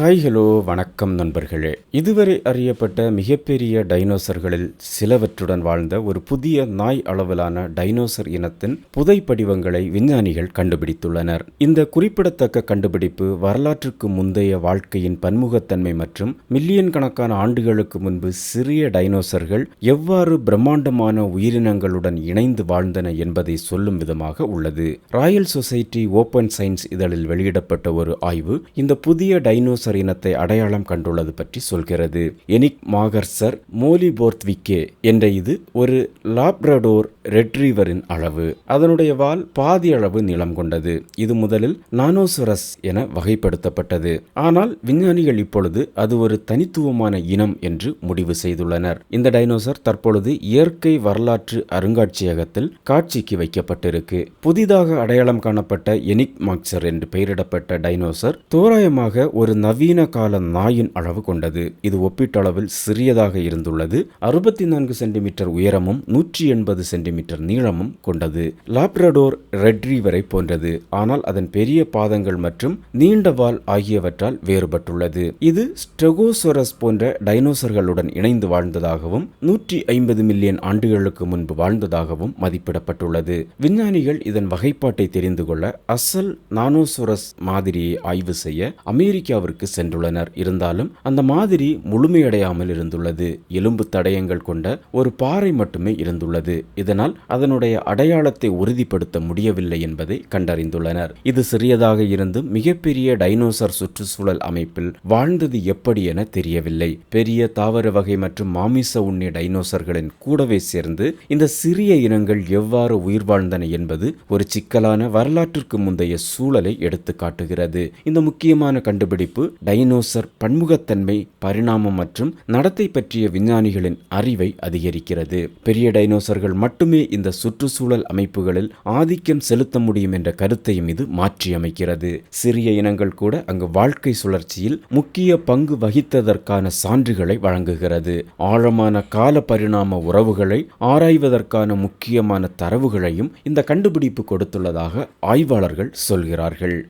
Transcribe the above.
Hi hello வணக்கம் நண்பர்களே. இதுவரை அறியப்பட்ட மிகப்பெரிய டைனோசர்களில் சிலவற்றுடன் வாழ்ந்த ஒரு புதிய நாய் அளவிலான டைனோசர் இனத்தின் புதை படிவங்களை விஞ்ஞானிகள் கண்டுபிடித்துள்ளனர். இந்த குறிப்பிடத்தக்க கண்டுபிடிப்பு வரலாற்றுக்கு முந்தைய வாழ்க்கையின் பன்முகத்தன்மை மற்றும் மில்லியன் கணக்கான ஆண்டுகளுக்கு முன்பு சிறிய டைனோசர்கள் எவ்வாறு பிரம்மாண்டமான உயிரினங்களுடன் இணைந்து வாழ்ந்தன என்பதை சொல்லும் விதமாக உள்ளது. ராயல் சொசைட்டி ஓபன் சயின்ஸ் இதழில் வெளியிடப்பட்ட ஒரு ஆய்வு இந்த புதிய டைனோசர் இனத்தை அடையாளம் கண்டுள்ளது பற்றி சொல்கிறது. எனிக் மாகர்சர் மோலிபோர்த்விக்கே என்ற இது ஒரு லாப்ரடோர் ரெட்ரீவரின் அளவு. அதனுடைய வால் பாதி அளவு நீளம் கொண்டது. இது முதலில் நானோசரஸ் என வகைப்படுத்தப்பட்டது. ஆனால் விஞ்ஞானிகள் இப்பொழுது அது ஒரு தனித்துவமான இனம் என்று முடிவு செய்துள்ளனர். இந்த டைனோசர் தற்பொழுது இயற்கை வரலாற்று அருங்காட்சியகத்தில் காட்சிக்கு வைக்கப்பட்டிருக்கு. புதிதாக அடையாளம் காணப்பட்ட எனிக் மாக்சர் என்று பெயரிடப்பட்ட டைனோசர் தோராயமாக ஒரு நவீன கால நாயின் அளவு கொண்டது. இது ஒப்பீட்டளவில் சிறியதாக இருந்துள்ளது. அறுபத்தி நான்கு சென்டிமீட்டர் உயரமும் நூற்றி எண்பது சென்டிமீட்டர் நீளமும் கொண்டது. லாப்ரடோர் ரெட்ரீவரை போன்றது. ஆனால் அதன் பெரிய பாதங்கள் மற்றும் நீண்ட வால் ஆகியவற்றால் வேறுபட்டுள்ளது. இது ஸ்டெகோசோரஸ் போன்ற டைனோசர்களுடன் இணைந்து வாழ்ந்ததாகவும் நூற்றி ஐம்பது மில்லியன் ஆண்டுகளுக்கு முன்பு வாழ்ந்ததாகவும் மதிப்பிடப்பட்டுள்ளது. விஞ்ஞானிகள் இதன் வகைப்பாட்டை தெரிந்து கொள்ள அசல் நானோசோரஸ் மாதிரியை ஆய்வு செய்ய அமெரிக்காவிற்கு சென்றுள்ளனர். இருந்தாலும் அந்த மாதிரி முழுமையடையாமல் இருந்துள்ளது. எலும்பு தடயங்கள் கொண்ட ஒரு பாறை மட்டுமே இருந்துள்ளது. இதனால் அதனுடைய அடையாளத்தை உறுதிப்படுத்த முடியவில்லை என்பதை கண்டறிந்துள்ளனர். இது சிறியதாக இருந்தும் மிகப்பெரிய டைனோசர் சுற்றுச்சூழல் அமைப்பில் வாழ்ந்தது எப்படி என தெரியவில்லை. பெரிய தாவர வகை மற்றும் மாமிச உண்ணி டைனோசர்களின் கூடவே சேர்ந்து இந்த சிறிய இனங்கள் எவ்வாறு உயிர் வாழ்ந்தன என்பது ஒரு சிக்கலான வரலாற்றிற்கு முந்தைய சூழலை எடுத்து காட்டுகிறது இந்த முக்கியமான கண்டுபிடிப்பு டைனோசர் பன்முகத்தன்மை பரிணாமம் மற்றும் நடத்தை பற்றிய விஞ்ஞானிகளின் அறிவை அதிகரிக்கிறது. பெரிய டைனோசர்கள் மட்டுமே இந்த சுற்றுச்சூழல் அமைப்புகளில் ஆதிக்கம் செலுத்த முடியும் என்ற கருத்தையும் இது மாற்றியமைக்கிறது. சிறிய இனங்கள் கூட அங்கு வாழ்க்கை சுழற்சியில் முக்கிய பங்கு வகித்ததற்கான சான்றுகளை வழங்குகிறது. ஆழமான கால பரிணாம உறவுகளை ஆராய்வதற்கான முக்கியமான தரவுகளையும் இந்த கண்டுபிடிப்பு கொடுத்துள்ளதாக ஆய்வாளர்கள் சொல்கிறார்கள்.